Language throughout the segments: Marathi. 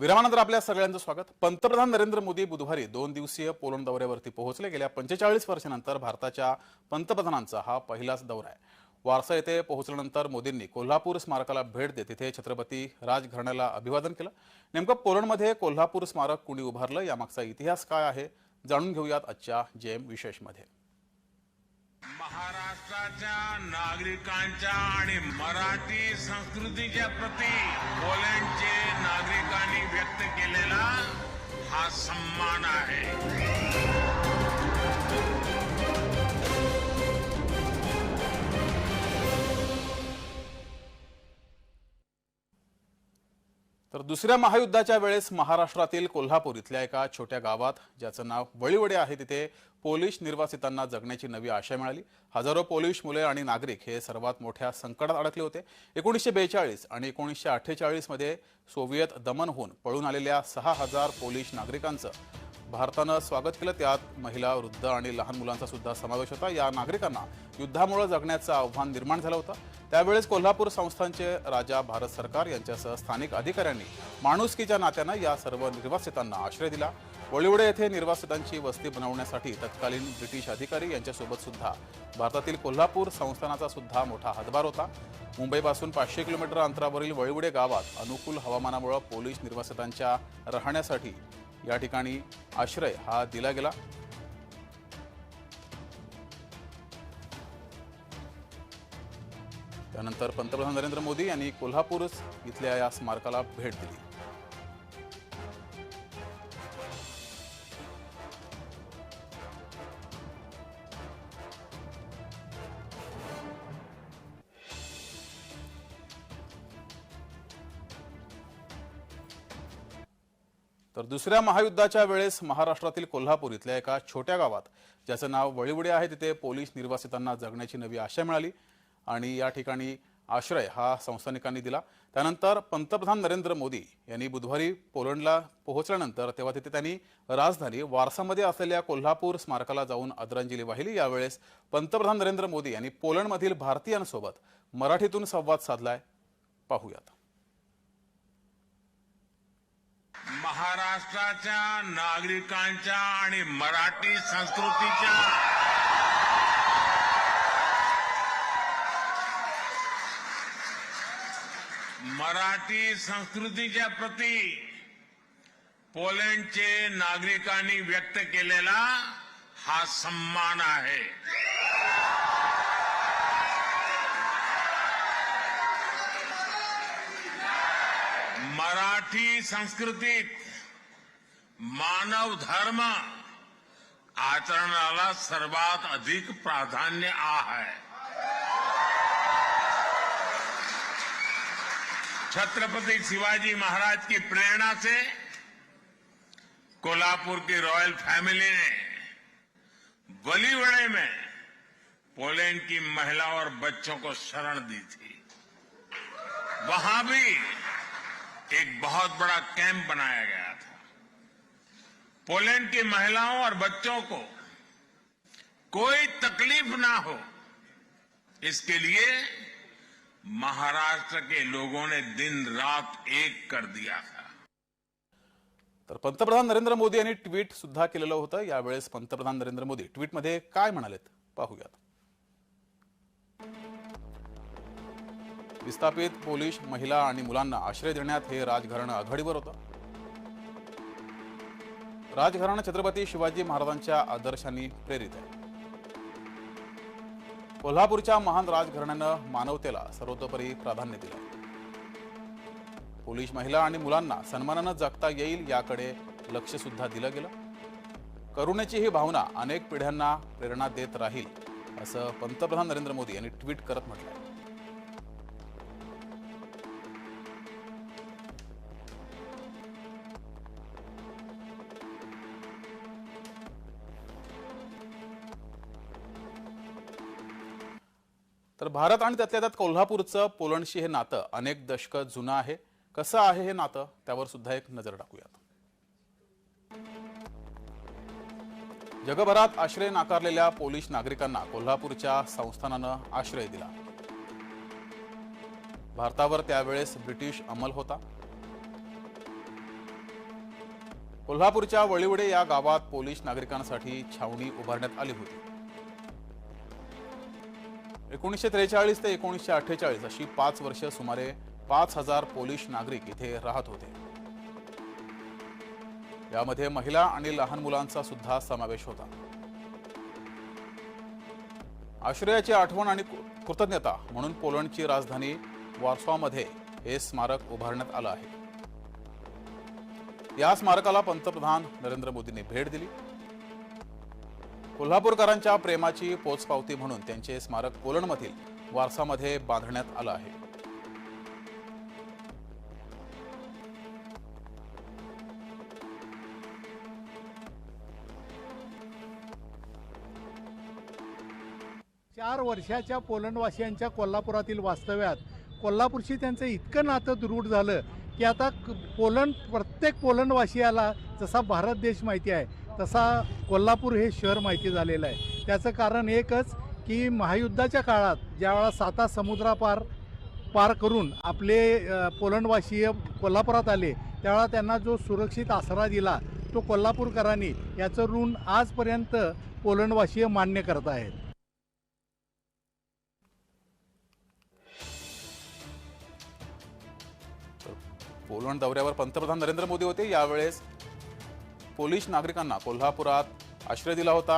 विरामानंतर आपल्या सगळ्यांचं स्वागत. पंतप्रधान नरेंद्र मोदी बुधवारी दोन दिवसीय पोलंड दौऱ्यावरती पोहोचले. गेल्या पंचेचाळीस वर्षानंतर भारताच्या पंतप्रधानांचा हा पहिलाच दौरा आहे. वारसा येथे पोहोचल्यानंतर मोदींनी कोल्हापूर स्मारकाला भेट देत तिथे छत्रपती राजघराण्याला अभिवादन केलं. नेमकं पोलंडमध्ये कोल्हापूर स्मारक कुणी उभारलं? यामागचा इतिहास काय आहे? जाणून घेऊयात आजच्या जेम विशेषमध्ये. महाराष्ट्राच्या नागरिकांच्या आणि मराठी संस्कृतीच्या प्रती पोलंडचे नागरिकांनी व्यक्त केलेला हा सन्मान आहे. तर दुसऱ्या महायुद्धाच्या वेळेस महाराष्ट्रातील कोल्हापूर इथल्या एका छोट्या गावात ज्याचं नाव वळीवडे आहे तिथे पोलिश निर्वासितांना जगण्याची नवी आशा मिळाली. हजारो पोलिश मुले आणि नागरिक हे सर्वात मोठ्या संकटात अडकले होते. एकोणीसशे बेचाळीस आणि एकोणीसशे अठ्ठेचाळीसमध्ये सोव्हिएत दमन होऊन पळून आलेल्या सहा हजार पोलिश नागरिकांचं भारतानं स्वागत केलं त्यात महिला वृद्ध आणि लहान मुलांचा सुद्धा समावेश होता. या नागरिकांना युद्धामुळे जगण्याचं आव्हान निर्माण झालं होतं. त्यावेळेस कोल्हापूर संस्थांचे राजा भारत सरकार यांच्यासह स्थानिक अधिकाऱ्यांनी माणुसकीच्या नात्यानं या सर्व निर्वासितांना आश्रय दिला. वळिवडे येथे निर्वासितांची वस्ती बनवण्यासाठी तत्कालीन ब्रिटिश अधिकारी यांच्यासोबत सुद्धा भारतातील कोल्हापूर संस्थानाचा सुद्धा मोठा हातभार होता. मुंबईपासून पाचशे किलोमीटर अंतरावरील वळिवडे गावात अनुकूल हवामानामुळे पोलीस निर्वासितांच्या राहण्यासाठी या ठिकाणी आश्रय हा दिला गेला. त्यानंतर पंतप्रधान नरेंद्र मोदी यांनी कोल्हापूर इथल्या या स्मारकाला भेट दिली. तर दुसऱ्या महायुद्धाच्या वेळेस महाराष्ट्रातील कोल्हापूर इथल्या एका छोट्या गावात ज्याचं नाव वळीवडे आहे तिथे पोलीस निर्वासितांना जगण्याची नवी आशा मिळाली आणि या ठिकाणी आश्रय हा संस्थानिकांनी दिला. त्यानंतर पंतप्रधान नरेंद्र मोदी यांनी बुधवारी पोलंडला पोहोचल्यानंतर तेव्हा तिथे त्यांनी राजधानी वारसामध्ये असलेल्या कोल्हापूर स्मारकाला जाऊन आदरांजली वाहिली. यावेळेस पंतप्रधान नरेंद्र मोदी यांनी पोलंडमधील भारतीयांसोबत मराठीतून संवाद साधलाय. पाहूयात. महाराष्ट्राच्या नागरिकांच्या आणि मराठी संस्कृतीच्या मराठी संस्कृतीच्या प्रती पोलंडचे नागरिकांनी व्यक्त केलेला हा सन्मान आहे. मराठी संस्कृतीत मानव धर्म आचरणाला सर्वात अधिक प्राधान्य आ है। छत्रपति शिवाजी महाराज की प्रेरणा से कोल्हापुर की रॉयल फैमिली ने बलीवड़े में पोलैंड की महिलाओं और बच्चों को शरण दी थी। वहाँ भी एक बहुत बड़ा कैंप बनाया गया था। पोलैंड की महिलाओं और बच्चों को कोई तकलीफ ना हो इसके लिए महाराष्ट्र के लोगों ने दिन रात एक कर दिया था। तर पंतप्रधान नरेंद्र मोदी यांनी ट्विट सुद्धा केलेलं होतं यावेळेस पंतप्रधान नरेंद्र मोदी ट्विटमध्ये काय म्हणालेत पाहूयात. विस्थापित पोलीस महिला आणि मुलांना आश्रय देण्यात हे राजघराणं आघाडीवर होतं. राजघराणं छत्रपती शिवाजी महाराजांच्या आदर्शांनी प्रेरित आहे. कोल्हापूरच्या महान राजघराण्यानं मानवतेला सर्वतोपरी प्राधान्य दिलं पोलीस महिला आणि मुलांना सन्मानानं जगता येईल याकडे लक्ष सुद्धा दिलं गेलं. करुणेची ही भावना अनेक पिढ्यांना प्रेरणा देत राहील असं पंतप्रधान नरेंद्र मोदी यांनी ट्विट करत म्हटलं तर भारत आणि त्यातल्या त्यात कोल्हापूरचं पोलंडशी हे नातं अनेक दशकं जुनं आहे. कसं आहे हे नातं? त्यावर सुद्धा एक नजर टाकूयात. जगभरात आश्रय नाकारलेल्या पोलिश नागरिकांना कोल्हापूरच्या संस्थानानं आश्रय दिला. भारतावर त्यावेळेस ब्रिटिश अंमल होता. कोल्हापूरच्या वळीवडे या गावात पोलिश नागरिकांसाठी छावणी उभारण्यात आली होती. एकोणीसशे त्रेचाळीस ते एकोणीसशे अठ्ठेचाळीस अशी पाच वर्ष सुमारे पाच हजार पोलिश नागरिक इथे राहत होते. यामध्ये महिला आणि लहान मुलांचा सुद्धा समावेश होता. आश्रयाची आठवण आणि कृतज्ञता म्हणून पोलंडची राजधानी वॉर्सॉमध्ये हे स्मारक उभारण्यात आलं आहे. या स्मारकाला पंतप्रधान नरेंद्र मोदींनी भेट दिली. कोल्हापूरकरांच्या प्रेमाची पोचपावती म्हणून त्यांचे स्मारक पोलंडमधील वारसामध्ये बांधण्यात आलं आहे. चार वर्षाच्या पोलंडवासियांच्या कोल्हापुरातील वास्तव्यात कोल्हापूरशी त्यांचं इतकं नातं दृढ झालं की आता पोलंड प्रत्येक पोलंडवासियाला जसा भारत देश माहिती आहे तसा कोल्हापूर हे शहर माहिती झालेलं आहे. त्याचं कारण एकच की महायुद्धाच्या काळात ज्यावेळा साता समुद्रापार पार करून आपले पोलंडवासीय कोल्हापुरात आले त्यावेळा त्यांना जो सुरक्षित आसरा दिला तो कोल्हापूरकरांनी याचं ऋण आजपर्यंत पोलंडवासीय मान्य करत आहेत. पोलंड दौऱ्यावर पंतप्रधान नरेंद्र मोदी होते यावेळेस पोलिश नागरिकांना कोल्हापुरात आश्रय दिला होता.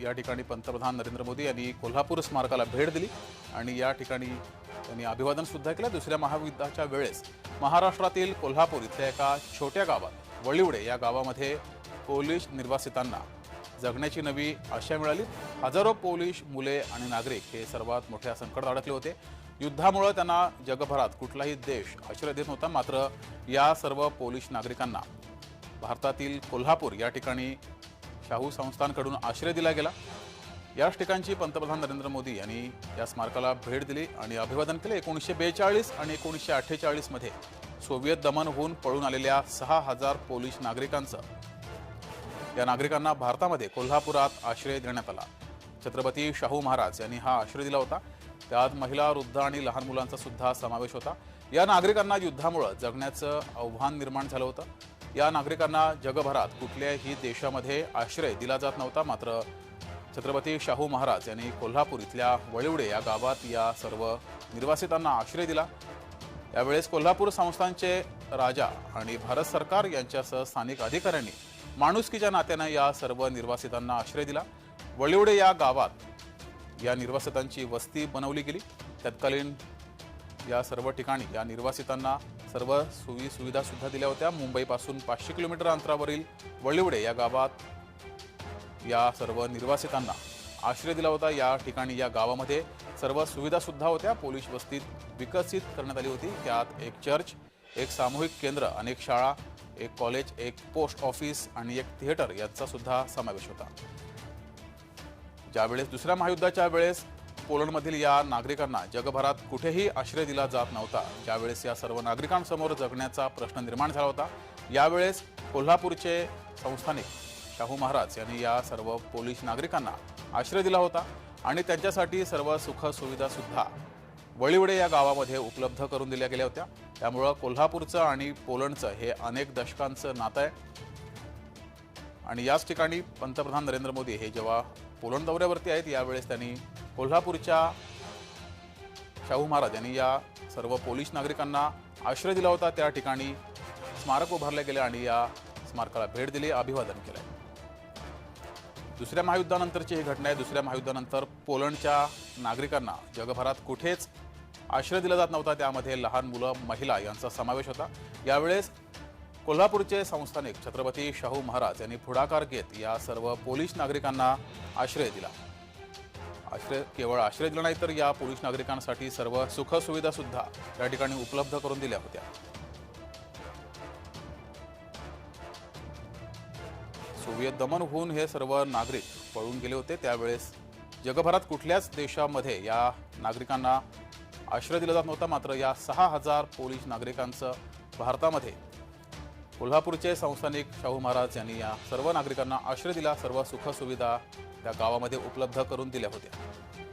या ठिकाणी पंतप्रधान नरेंद्र मोदी यांनी कोल्हापूर स्मारकाला भेट दिली आणि या ठिकाणी त्यांनी अभिवादनसुद्धा केलं. दुसऱ्या महायुद्धाच्या वेळेस महाराष्ट्रातील कोल्हापूर इथल्या एका छोट्या गावात वळिवडे या गावामध्ये पोलिश निर्वासितांना जगण्याची नवी आशा मिळाली. हजारो पोलिश मुले आणि नागरिक हे सर्वात मोठ्या संकटात अडकले होते. युद्धामुळं त्यांना जगभरात कुठलाही देश आश्रय देत नव्हता. मात्र या सर्व पोलिश नागरिकांना भारतातील कोल्हापूर या ठिकाणी शाहू संस्थांकडून आश्रय दिला गेला. याच ठिकाणची पंतप्रधान नरेंद्र मोदी यांनी या स्मारकाला भेट दिली आणि अभिवादन केले. एकोणीसशे बेचाळीस आणि एकोणीसशे अठ्ठेचाळीसमध्ये सोव्हिएत दमन होऊन पळून आलेल्या सहा हजार पोलिश नागरिकांचं. या नागरिकांना भारतामध्ये कोल्हापुरात आश्रय देण्यात आला. छत्रपती शाहू महाराज यांनी हा आश्रय दिला होता. त्यात महिला वृद्ध आणि लहान मुलांचा सुद्धा समावेश होता. या नागरिकांना युद्धामुळं जगण्याचं आव्हान निर्माण झालं होतं. या नागरिकांना जगभरात कुठल्याही देशामध्ये आश्रय दिला जात नव्हता. मात्र छत्रपती शाहू महाराज यांनी कोल्हापूर इथल्या वळिवडे या गावात या सर्व निर्वासितांना आश्रय दिला. यावेळेस कोल्हापूर संस्थांचे राजा आणि भारत सरकार यांच्यासह स्थानिक अधिकाऱ्यांनी माणुसकीच्या नात्यानं या सर्व निर्वासितांना आश्रय दिला. वळिवडे या गावात या निर्वासितांची वस्ती बनवली गेली. तत्कालीन या सर्व ठिकाणी या निर्वासितांना सर्व सोयी सुविधासुद्धा दिल्या होत्या. मुंबईपासून पाचशे किलोमीटर अंतरावरील वळिवडे या गावात या सर्व निर्वासितांना आश्रय दिला होता. या ठिकाणी या गावामध्ये सर्व सुविधासुद्धा होत्या. पोलीस वस्तीत विकसित करण्यात आली होती. त्यात एक चर्च एक सामूहिक केंद्र अनेक शाळा एक कॉलेज एक पोस्ट ऑफिस आणि एक थिएटर यांचा सुद्धा समावेश होता. ज्यावेळेस दुसऱ्या महायुद्धाच्या वेळेस पोलंडमधील या नागरिकांना जगभरात कुठेही आश्रय दिला जात नव्हता. ज्यावेळेस या सर्व नागरिकांसमोर जगण्याचा प्रश्न निर्माण झाला होता यावेळेस कोल्हापूरचे संस्थानिक शाहू महाराज यांनी या सर्व पोलीस नागरिकांना आश्रय दिला होता आणि त्यांच्यासाठी सर्व सुखसुविधासुद्धा वळीवडे या गावामध्ये उपलब्ध करून दिल्या गेल्या होत्या. त्यामुळं कोल्हापूरचं आणि पोलंडचं हे अनेक दशकांचं नातं आहे. आणि याच ठिकाणी पंतप्रधान नरेंद्र मोदी हे जेव्हा पोलंड दौऱ्यावरती आहेत यावेळेस त्यांनी कोल्हापूरच्या शाहू महाराज यांनी या सर्व पोलीस नागरिकांना आश्रय दिला होता. त्या ठिकाणी स्मारक उभारले गेले आणि या स्मारकाला भेट दिली अभिवादन केलं. दुसऱ्या महायुद्धानंतरची ही घटना आहे. दुसऱ्या महायुद्धानंतर पोलंडच्या नागरिकांना जगभरात कुठेच आश्रय दिला जात नव्हता. त्यामध्ये लहान मुलं महिला यांचा समावेश होता. यावेळेस कोल्हापूरचे संस्थानिक छत्रपती शाहू महाराज यांनी पुढाकार घेत या सर्व पोलीस नागरिकांना आश्रय दिला. आश्रय केवळ आश्रय दिला नाही तर या पोलीस नागरिकांसाठी सर्व सुखसुविधा सुद्धा या ठिकाणी उपलब्ध करून दिल्या होत्या. सोव्हिएत दमन होऊन हे सर्व नागरिक पळून गेले होते. त्यावेळेस जगभरात कुठल्याच देशामध्ये या नागरिकांना आश्रय दिला जात नव्हता. मात्र या सहा हजार पोलीस नागरिकांचं भारतामध्ये कोल्हापूरचे संस्थानिक शाहू महाराज यांनी या सर्व नागरिकांना आश्रय दिला. सर्व सुखसुविधा त्या गावामध्ये उपलब्ध करून दिल्या होत्या.